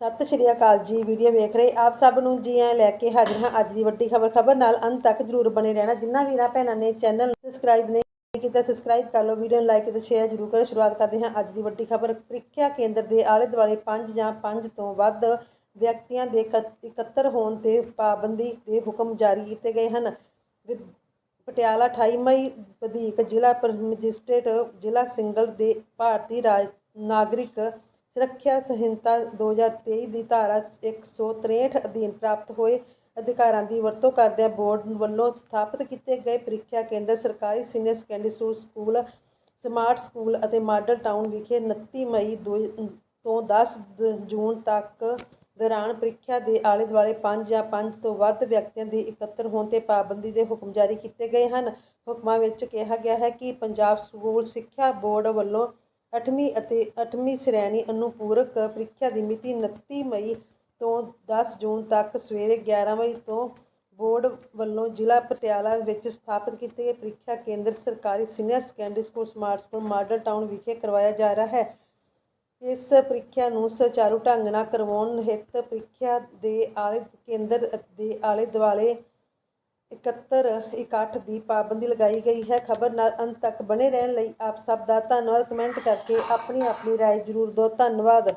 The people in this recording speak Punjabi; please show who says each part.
Speaker 1: ਸਤਿ ਸ਼੍ਰੀ ਅਕਾਲ ਜੀ, ਵੀਡੀਓ ਵੇਖ ਰਹੇ ਆਪ ਸਭ ਨੂੰ ਜੀ ਐ ਲੈ ਕੇ ਹਾਜ਼ਰ ਹਾਂ ਅੱਜ ਦੀ ਵੱਡੀ ਖਬਰ ਖਬਰ ਨਾਲ ਅੰਤ ਤੱਕ ਜਰੂਰ ਬਣੇ ਰਹਿਣਾ। ਜਿੰਨਾ ਵੀਰਾਂ ਭੈਣਾਂ ਨੇ ਚੈਨਲ ਨੂੰ ਸਬਸਕ੍ਰਾਈਬ ਨਹੀਂ ਕੀਤਾ ਸਬਸਕ੍ਰਾਈਬ ਕਰ ਲਓ, ਵੀਡੀਓ ਨੂੰ ਲਾਈਕ ਤੇ ਸ਼ੇਅਰ ਜਰੂਰ ਕਰੋ। ਸ਼ੁਰੂਆਤ ਕਰਦੇ ਹਾਂ ਅੱਜ ਦੀ ਵੱਡੀ ਖਬਰ। ਪ੍ਰੀਖਿਆ ਕੇਂਦਰ ਦੇ ਆਲੇ ਦੁਆਲੇ 5 ਜਾਂ 5 ਤੋਂ ਵੱਧ ਵਿਅਕਤੀਆਂ ਦੇ ਇਕੱਤ- ਇਕੱਤਰ ਹੋਣ ਤੇ ਪਾਬੰਦੀ ਦੇ ਹੁਕਮ ਜਾਰੀ ਕੀਤੇ ਗਏ ਹਨ। ਵਿਦ- ਪਟਿਆਲਾ 28 ਮਈ ਵਧੀਕ ਜ਼ਿਲ੍ਹਾ ਪਰ- ਮੈਜਿਸਟ੍ਰੇਟ ਜ਼ਿਲ੍ਹਾ ਸਿੰਗਲ ਦੇ ਭਾਰਤੀ ਰਾਜ, ਨਾਗਰਿਕ ਸੁਰੱਖਿਆ ਸੰਹਿਤਾ 2023 ਦੀ ਧਾਰਾ 163 ਅਧੀਨ ਪ੍ਰਾਪਤ ਹੋਏ ਅਧਿਕਾਰਾਂ ਦੀ ਵਰਤੋਂ ਕਰਦਿਆਂ ਬੋਰਡ ਵੱਲੋਂ ਸਥਾਪਿਤ ਕੀਤੇ ਗਏ ਪ੍ਰੀਖਿਆ ਕੇਂਦਰ ਸਰਕਾਰੀ senior secondary school school, smart school ਅਤੇ ਮਾਡਲ ਟਾਊਨ ਵਿਖੇ 29 ਮਈ ਦੋ- ਤੋਂ 10 ਦ- ਜੂਨ ਤੱਕ ਦੌਰਾਨ ਪ੍ਰੀਖਿਆ ਦੇ ਆਲੇ ਦੁਆਲੇ 5 ਜਾਂ 5 ਤੋਂ ਵੱਧ ਵਿਅਕਤੀਆਂ ਦੇ ਇਕੱਤਰ ਹੋਣ ਤੇ ਪਾਬੰਦੀ ਦੇ ਹੁਕਮ ਜਾਰੀ ਕੀਤੇ ਗਏ ਹਨ। ਹੁਕਮਾਂ ਵਿੱਚ ਕਿਹਾ ਗਿਆ ਹੈ ਕਿ ਪੰਜਾਬ ਸਕੂਲ ਸਿੱਖਿਆ ਬੋਰਡ ਵੱਲੋਂ ਅੱਠਵੀਂ ਅਤੇ ਅੱਠਵੀਂ ਸ਼੍ਰੇਣੀ ਅਨੁਪੂਰਕ ਪ੍ਰੀਖਿਆ ਦੀ ਮਿਤੀ 29 ਮਈ ਤੋਂ 10 ਜੂਨ ਤੱਕ ਸਵੇਰੇ 11 ਵਜੇ ਤੋਂ ਬੋਰਡ ਵੱਲੋਂ ਜ਼ਿਲ੍ਹਾ ਪਟਿਆਲਾ ਵਿੱਚ ਸਥਾਪਿਤ ਕੀਤੇ ਗਏ ਪ੍ਰੀਖਿਆ ਕੇਂਦਰ ਸਰਕਾਰੀ senior secondary school, smart school, model town ਵਿਖੇ ਕਰਵਾਇਆ ਜਾ ਰਿਹਾ ਹੈ। ਇਸ ਪ੍ਰੀਖਿਆ ਨੂੰ ਸੁਚਾਰੂ ਢੰਗ ਨਾਲ ਕਰਵਾਉਣ ਹਿੱਤ ਪ੍ਰੀਖਿਆ ਦੇ ਆਲੇ ਕੇਂਦਰ ਦੇ ਆਲੇ ਦੁਆਲੇ ਇਕੱਤਰ ਇਕੱਠ ਦੀ ਪਾਬੰਦੀ ਲਗਾਈ ਗਈ ਹੈ। ਖਬਰ ਨਾਲ ਅੰਤ ਤੱਕ ਬਣੇ ਰਹਿਣ ਲਈ ਆਪ ਸਭ ਦਾ ਧੰਨਵਾਦ। ਕਮੈਂਟ ਕਰਕੇ ਆਪਣੀ ਆਪਣੀ ਰਾਏ ਜ਼ਰੂਰ ਦਿਓ। ਧੰਨਵਾਦ।